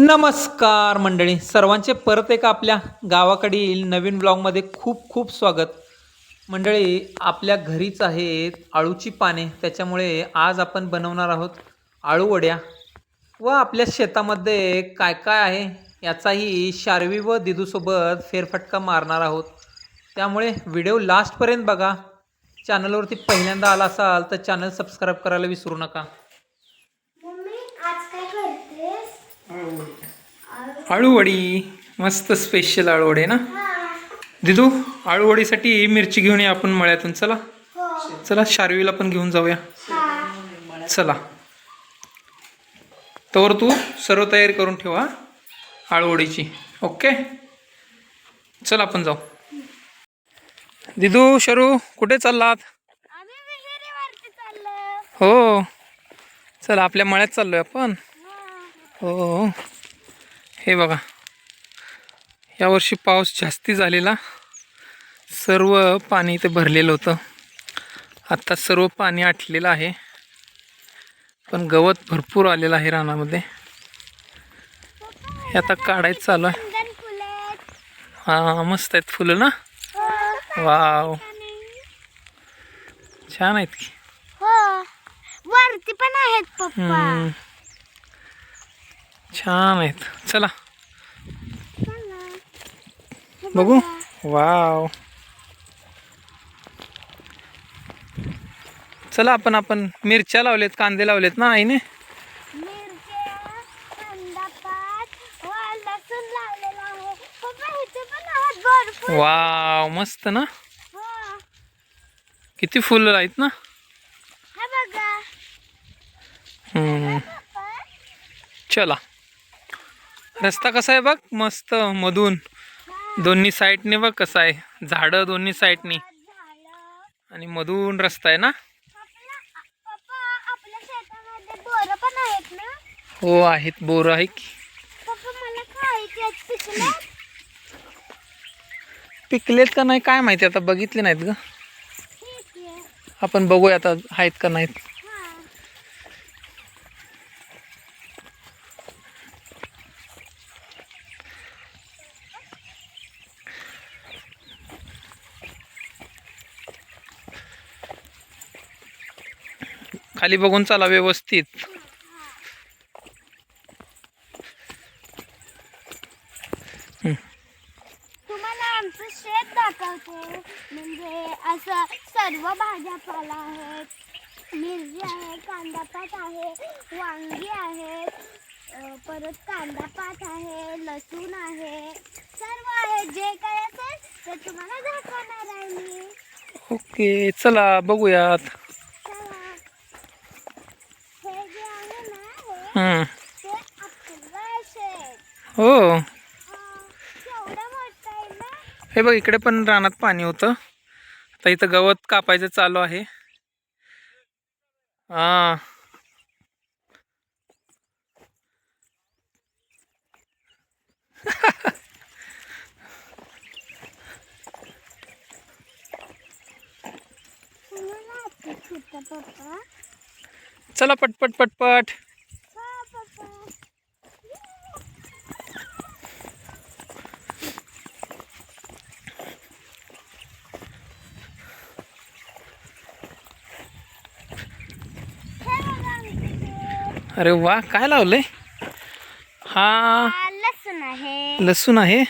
नमस्कार मंडळी. सर्वांचे परत एक आपल्या गावाकडील नवीन ब्लॉगमध्ये खूप खूप स्वागत. मंडळी आपल्या घरीच आहेत आळूची पाने. त्याच्यामुळे आज आपण बनवणार आहोत आळू वड्या. व आपल्या शेतामध्ये काय काय आहे याचाही शार्वी व दिदूसोबत फेरफटका मारणार आहोत. त्यामुळे व्हिडिओ लास्टपर्यंत बघा. चॅनलवरती पहिल्यांदा आला असाल तर चॅनल सबस्क्राईब करायला विसरू नका मम्मी आज काय करतेस आळूवडी. मस्त स्पेशल आळूवडी ना? दिदू आळूवडीसाठी मिरची घेऊन या आपण मळ्यातून. चला. हो. चला शार्वीला पण घेऊन जाऊया. चला. तोवर तू सर्व तयारी करून ठेवा आळूवडीची. ओके? चल आपण जाऊ. दिदू शरू कुठे चाललात? हो. चला आपल्या मळ्यात चाललोय आपण. हा. हो. हे बघा. यावर्षी पाऊस जास्ती झालेला. सर्व पाणी इथे भरलेलं होतं. आत्ता सर्व पाणी आटलेलं आहे. पण गवत भरपूर आलेलं आहे रानामध्ये. हे आता काढायचं चालू आहे. हां मस्त आहेत फुलं ना? वाव. छान आहेत की? हो. वरती पण आहेत. छान आहेत. चला. बघू. वाव. चला आपण आपण मिरच्या लावलेत कांदे लावलेत ना आईने? वाव मस्त ना? हो. किती फुलं आहेत ना? चला. रस्ता कसा आहे बघ? मस्त मधून. दोन्ही साईडने बघ कसा आहे. झाडं दोन्ही साईडनी आणि मधून रस्ता आहे ना? हो आहेत. बोरं आहे की. पिकलेत का नाही? काय माहिती आता? बघितले नाहीत ग. आपण बघूया आता आहेत का नाहीत हा खाली बघून चला व्यवस्थित. तुम्हाला आमचं शेत दाखवते. म्हणजे असं सर्व भाज्यापाला आहेत. मिरची आहे कांदा पात आहे वांगी आहेत परत कांदा पात आहे लसूण आहे. सर्व आहे. जे काय असेल ते तुम्हाला दाखवणार आहे मी. ओके चला बघूयात चला. हे जे आहे ना हे. हो बघ इकडे पण रानात पाणी होतं. आता इथं गवत कापायचं चालू आहे. हा. चला पटपट पटपट हा पप्पा हे बघा आमचं ते. अरे वा काय लावलंय? हा. हा, लसूण आहे. लसूण आहे?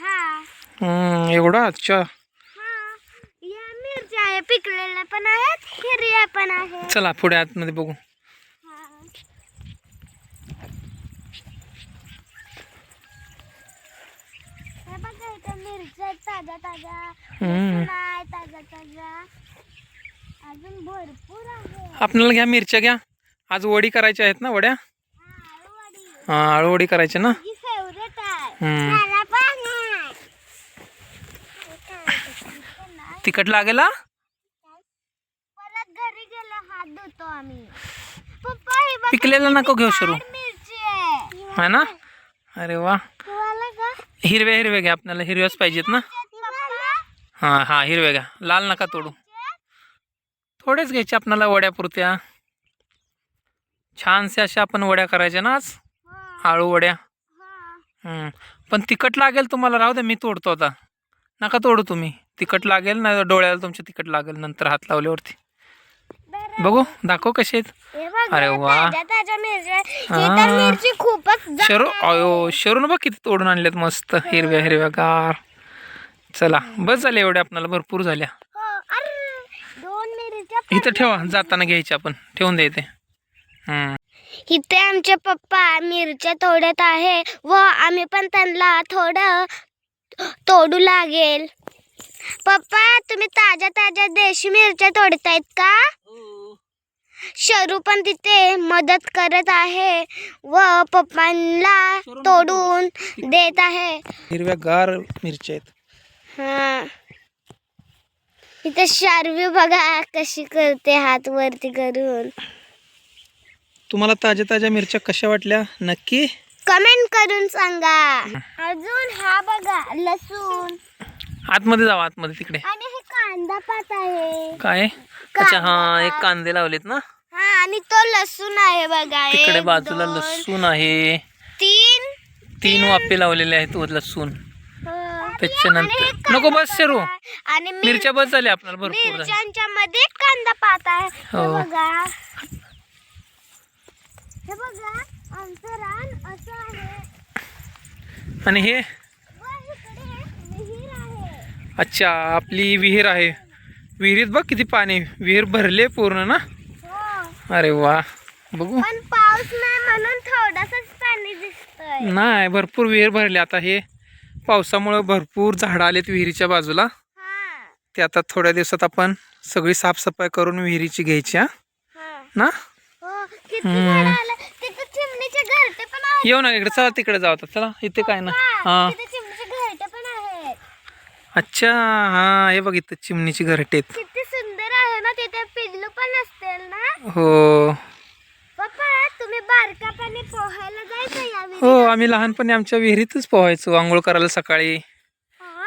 हा. एवढा? अच्छा. हा. या मिरच्या आहे पिकलेल्या पण आहेत हिरव्या पण आहेत. चला पुढे आतमध्ये बघू. मिरच्या आहे ताजा ताजा अजून भरपूर आहे. आपल्याला घ्या मिरच्या घ्या. आज वडी करायच्या आहेत ना वड्या? हा, आळूवडी. करायच्या ना. तिखट लागेल पिकलेला नको घेऊ आहे. हा ना? अरे वा. हिरव्या हिरव्या घ्या आपल्याला हिरव्याच पाहिजेत ना? हा हा हिरव्या घ्या. लाल नका तोडू. थोडेच घ्यायचे आपल्याला वड्या पुरत्या छानसे अशा आपण वड्या करायच्या ना आज? आळू वड्या. हा. हम्म. पण तिखट लागेल तुम्हाला राहू द्या मी तोडतो आता. नका तोडू तुम्ही. तिखट लागेल ना डोळ्याला तुमच्या तिखट लागेल नंतर हात लावल्यावरती. बघू दाखव कसे आहेत. अरे वा. शरू. अयो शरून बघ किती तोडून आणल्यात मस्त हिरव्या हिरव्या गार. चला बस झाले एवढ्या आपल्याला भरपूर झाल्या. हो, इथं ठेवा जाताना घ्यायची आपण. ठेवून द्यायचे इथे आमचे पप्पा मिरच्या तोडत आहे व आम्ही पण त्यांना थोडं तोडू लागेल. पप्पा तुम्ही ताज्या ताज्या देशी मिरच्या तोडतायत का? शरू पण तिथे मदत करत आहे व पप्पांना तोडून देत आहे. हिरव्या गार मिरच्या आहेत. हा. इथे शारवी बघा कशी करते हात वरती करून. तुम्हाला ताज्या ताज्या मिरच्या कशा वाटल्या? नक्की? कमेंट करून सांगा. अजून हा बघा लसूण. आतमध्ये जावा आतमध्ये तिकडे. आणि हे कांदा पात आहे. काय? अच्छा हा एक कांदे लावलेत ना? हा आणि तो लसूण आहे बघा तिकडे एक, बाजूला दोन, लसूण आहे. तीन तीन वाफे लावलेले आहेत व लसूण. हो. त्याच्यानंतर. हे नको बस शेरू. आणि मिर- मिरच्या बस झाल्या आपल्याला भरपूर झाल्या. मिरच्यांच्या मध्ये कांदा पात आहे. हे हो. बघा. हे बघा आमचं रान असं आहे. आणि हे? अच्छा आपली विहीर आहे. विहिरीत बघ किती पाणी विहीर भरले पूर्ण ना? हो. अरे वा. बघू. पण पाऊस नाही म्हणून थोडंसंच पाणी दिसतंय. नाही भरपूर विहीर भरले. आता हे पावसामुळे भरपूर झाडं आलेत विहिरीच्या बाजूला. हा. ते आता थोड्या दिवसात आपण सगळी साफसफाई करून विहिरीची घ्यायची हा? हा. ना हो किती हम्म. झाडं आलं तिथे चिमणीचे घरटे पण आहेत येऊ ना इकडे चला तिकडे जाऊ आता चला इथे काय ना. हा. अच्छा हा हे बघ इथं चिमणीची घरटे आहेत. किती सुंदर आहे ना तिथे पिल्लू पण असतील ना. हो. पप्पा तुम्ही बारकापणे पोहायला जायचं या विहिरीत? हो आम्ही लहानपणी आमच्या विहिरीतच पोहायचो आंघोळ करायला सकाळी. हा?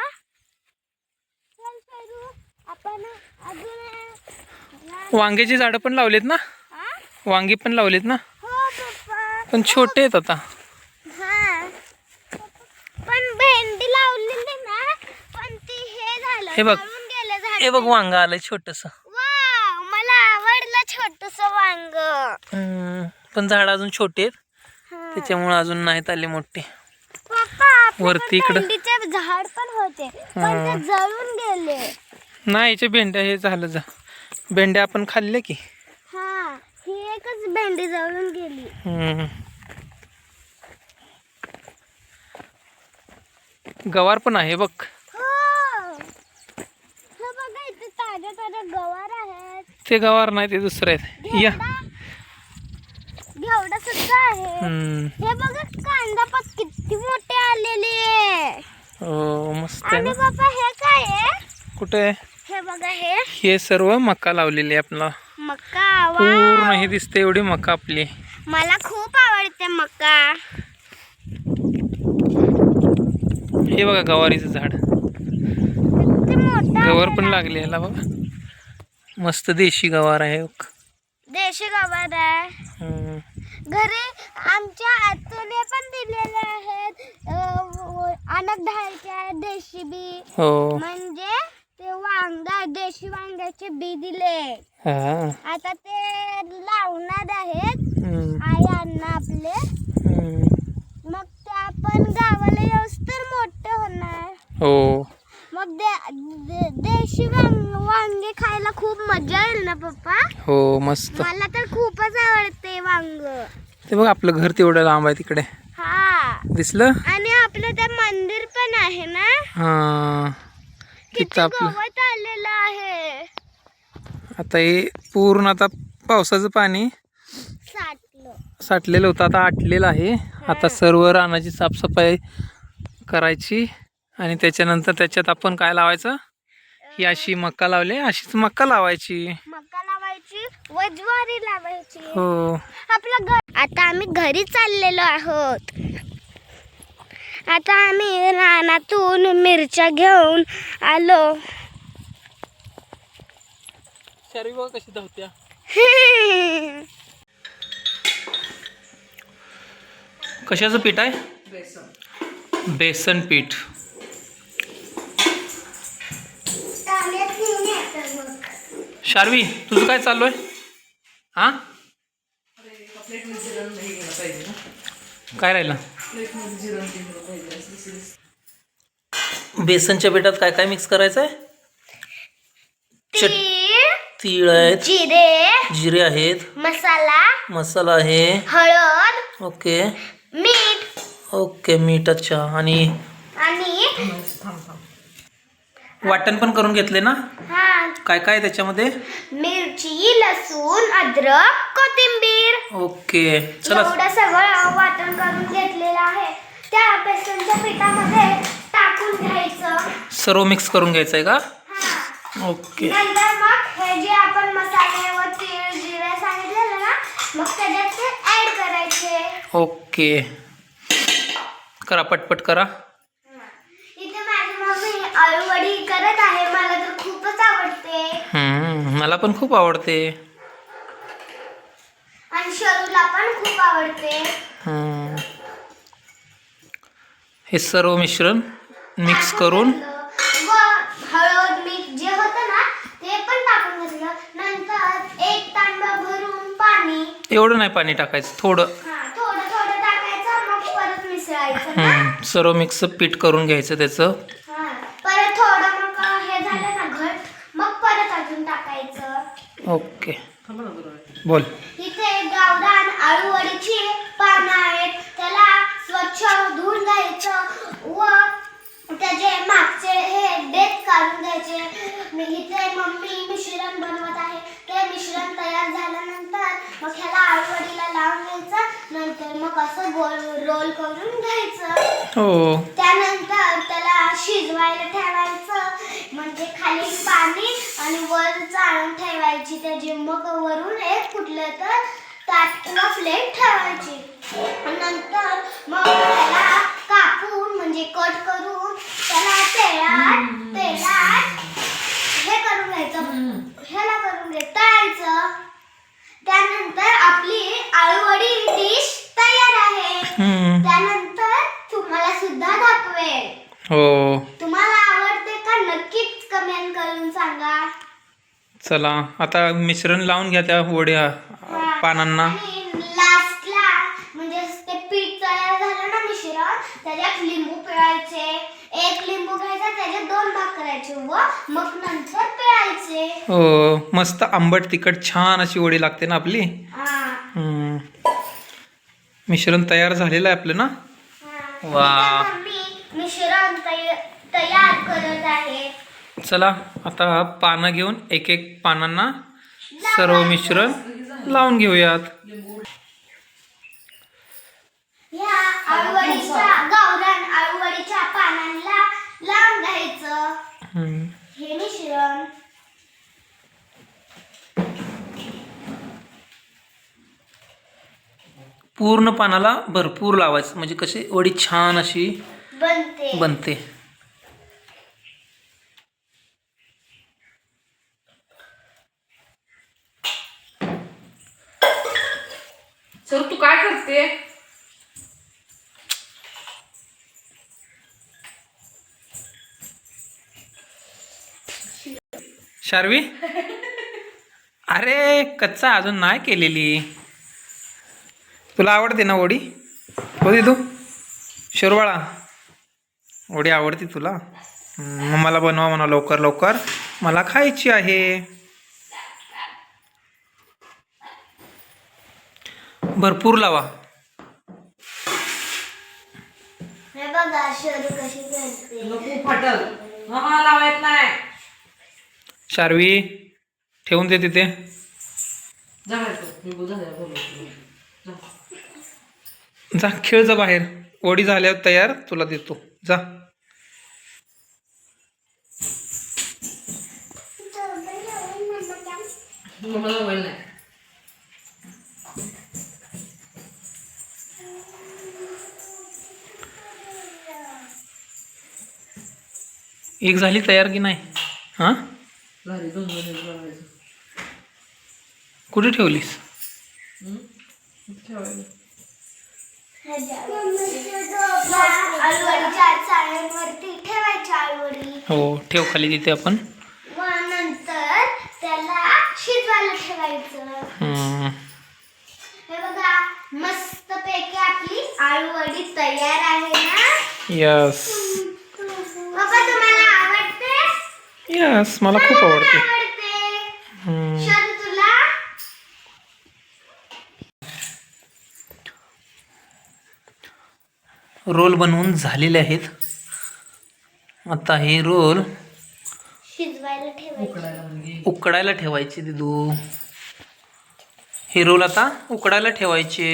चल शेरू, आपण अजून वांग्याची झाडं पण लावलेत ना? हा? वांगी पण लावलेत ना? पण छोटे आहेत आता. हा. पण भेंडी लावलेली ना पण ती हे झालं हे बघ. जळून गेलं झाड. हे बघ वांग आलंय छोटस. वाव मला आवडलं छोटस वांग. पण झाड अजून छोटे आहेत. हा. त्याच्यामुळे अजून नाहीत आले मोठे. पप्पा वरती पण इकडं. भेंडीचे झाड पण होते पण ते जळून गेले. नाही याचे भेंड्या हे झालं जा. भेंड्या आपण खाल्ले की. एकच भेंडी जळून गेली. हम्म. गवार पण आहे बघ. हो. हे ताज्या ताज्या गवार आहेत. ते गवार नाही ते दुसरे आहेत. या. घेवडा सुद्धा आहे. हम्म. हे बघा कांदा पात किती मोठे आलेले हो मस्त आहे आणि ना. बाबा हे काय आहे? कुठे? हे बघा हे. हे सर्व मका लावलेली आहे आपला. मका वा पूर्ण हे दिसते एवढी मका आपली. मला खूप आवडते मका. हे बघा गवारीचं झाड. गवार पण लागले याला बघा. मस्त देशी गवार आहे. देशी गवार आहे. हम्म. घरी आमच्या आतुने पण दिलेले आहेत. अनक ढालचे आहेत देशी बी. हो. म्हणजे ते वांगा देशी वांग्याचे बी दिले हा. आता ते लावणार आहेत हम्म. आई अण्णा आपले. हम्म. मग ते आपण गावाला येऊस तर मोठे होणार. हो. मग दे, दे- देशी वांग वांगे खायला खूप मजा येईल ना पप्पा? हो मस्त. मला तर खूपच आवडते वांग. ते बघ आपलं घर तेवढं लांब आहे तिकडे. हा. दिसलं? आणि आपलं ते मंदिर पण आहे ना? हा. तिथं आपलं गवत आलेलं आहे? आता हे पूर्ण आता पावसाचं पाणी साठलं. साठलेलं होतं आता आटलेलं आहे. आता सर्व रानाची साफसफाई करायची आणि त्याच्यानंतर त्याच्यात आपण काय लावायचं? ही अशी मका लावली. अशीच मका लावायची. मका लावायची व ज्वारी लावायची. हो. आपलं घर आता आम्ही घरी चाललेलो आहोत. आता आम्ही रानातून मिरच्या घेऊन आलो. शर्वी कशी धावत्या. कशाचं पीठ आहे? बेसन बेसन पीठ. शार्वी तुझं काय चालू आहे? हां? काय राहिलं? प्लेटमध्ये पाहिजे असं. बेसनच्या पिठात काय काय मिक्स करायचं आहे चट तीळ तीळ आहेत जिरे. जिरे आहेत. मसाला. मसाला आहे. हळद. ओके. मीठ. ओके मीठ अच्छा. आणि आणि थांब थांब वाटण पण करून घेतले ना? हा. काय काय आहे त्याच्यामध्ये? मिरची लसूण अद्रक कोथिंबीर. ओके चला. एवढं सगळं वाटण करून घेतलेलं आहे. त्या बेसनच्या पिठामध्ये टाकून घ्यायचं. सर्व मिक्स करून घ्यायचं आहे का? हा. ओके. नंतर मग हे जे आपण मसाले व तीळ जिरे सांगितलेलं ना मग त्याच्यात ते ऍड करायचे. ओके. करा पटपट करा. इथे माझी मम्मी आळूवडी करत आहे. मला तर खूपच आवडते. हम्म, मला पण खूप आवडते. आणि शरूला पण खूप आवडते. हम्म. हे सर्व मिश्रण मिक्स करून व हळद मीठ जे होतं ना ते पण टाकून घेतलं. नंतर एक तांबा भरून पाणी. एवढं नाही पाणी टाकायचं थोडं. हा थोडं थोडं टाकायचं मग परत मिसळायचं हम्म, सर्व मिक्स पीठ करून घ्यायचं त्याचं हा परत थोडं मग हे झालं ना घट मग परत अजून टाकायचं ओके. बोल. इथे गावरान आळूवडीची पानं आहेत. त्याला स्वच्छ धुवून घ्यायचं व त्याचे मागचे हे डेट काढून घ्यायचे. मी इथे मम्मी मिश्रण बनवत आहे. ते मिश्रण तयार मग ह्याला आळूवडीला लावून घ्यायचं नंतर मग असं गोल रोल करून घ्यायचं. हो. त्यानंतर त्याला शिजवायला ठेवायचं. म्हणजे खाली पाणी आणि वर चाळून ठेवायची. त्याची मग वरून एक कुठलं तर ताट किंवा प्लेट ठेवायची. नंतर मग त्याला कापून म्हणजे कट करून त्याला तेलात तेलात हे करून घ्यायचं. ह्याला करून घे तळायचं. त्यानंतर आपली आळूवडी डिश तयार आहे. हम्म, त्यानंतर तुम्हाला सुद्धा दाखवेल. हो. तुम्हाला आवडते का नक्कीच कमेंट करून सांगा. चला आता मिश्रण लावून घ्या त्या वड्या पानांना. आणि लास्टला म्हणजे त्याच्यात लिंबू पिळायचे. एक लिंबू घ्यायचा त्याचे दोन भाग करायचे व मग नंतर पिळायचे. हो मस्त आंबट तिखट छान अशी वडी लागते ना आपली? हा, हम्म. मिश्रण तयार झालेलं आहे आपलं ना. वा. मिश्रण तय- तयार करत आहे. चला आता पानं घेऊन एक एक पानांना सर्व मिश्रण लावून घेऊयात. ह्या आळूवडीच्या गावरान आळूवडीच्या पानांना लावून घ्यायचं. हे मिश्रण. पूर्ण पानाला भरपूर लावायचं. म्हणजे कशी वडी छान अशी बनते. बनते. सर तू काय करते? शार्वी? अरे कच्चा अजून नाही केलेली. तुला आवडते ना वडी होती तू? शिरवाळा. वडी आवडते तुला? मला बनवा म्हणा लवकर लवकर. मला खायची आहे. भरपूर लावा. हे बघा शरू कशी करते नको फाटल. हा लावायत नाही. शार्वी ठेवून दे तिथे. जा खेळ जा बाहेर. वडी झाल्यावर तयार तुला देतो. जा. एक झाली तयार की नाही? हां? दोन दोन कुठे ठेवलीस? ठेवायला. हो ठेव खाली तिथे आपण. नंतर त्याला शिजवायला ठेवायचं हम्म. हे बघा मस्त पैकी आपली आळूवडी तयार आहे ना? यस बाबा तुम्हाला यस मला खूप आवडते. रोल बनवून झालेले आहेत. आता हे रोल शिजवायला ठेवायचं. उकडायला म्हणजे उकडायला ठेवायचे दिदू हे रोल आता उकडायला ठेवायचे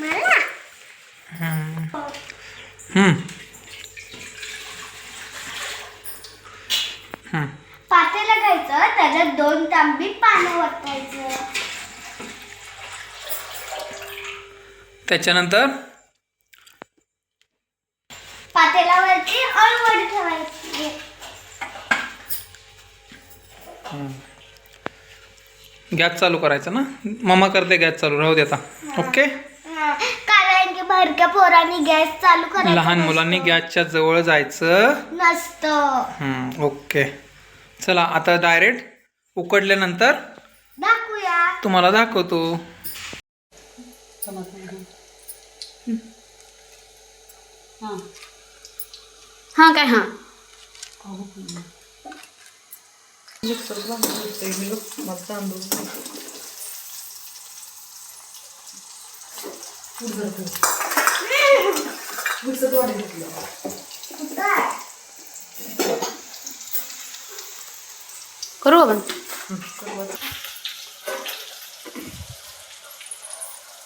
मला हम्म. हम्म. हम्म. पातेला घ्यायचं त्याच्यात दोन तांबी पानं त्याच्यानंतर? पातेल्यावरती अळूवडी ठेवायची. गॅस चालू करायचा ना? मम्मा करते गॅस चालू राहू दे आता. ओके? हा, कारण की भरक्या पोरांनी गॅस चालू करायचा लहान. मुलांनी गॅसच्या जवळ जायचं. नसतं. हम्म, ओके. चला आता डायरेक्ट उकडल्यानंतर तुम्हाला दाखवतो. हां. काय हां? मिक्सरला मी मला तांदूळ Корова. Коровин.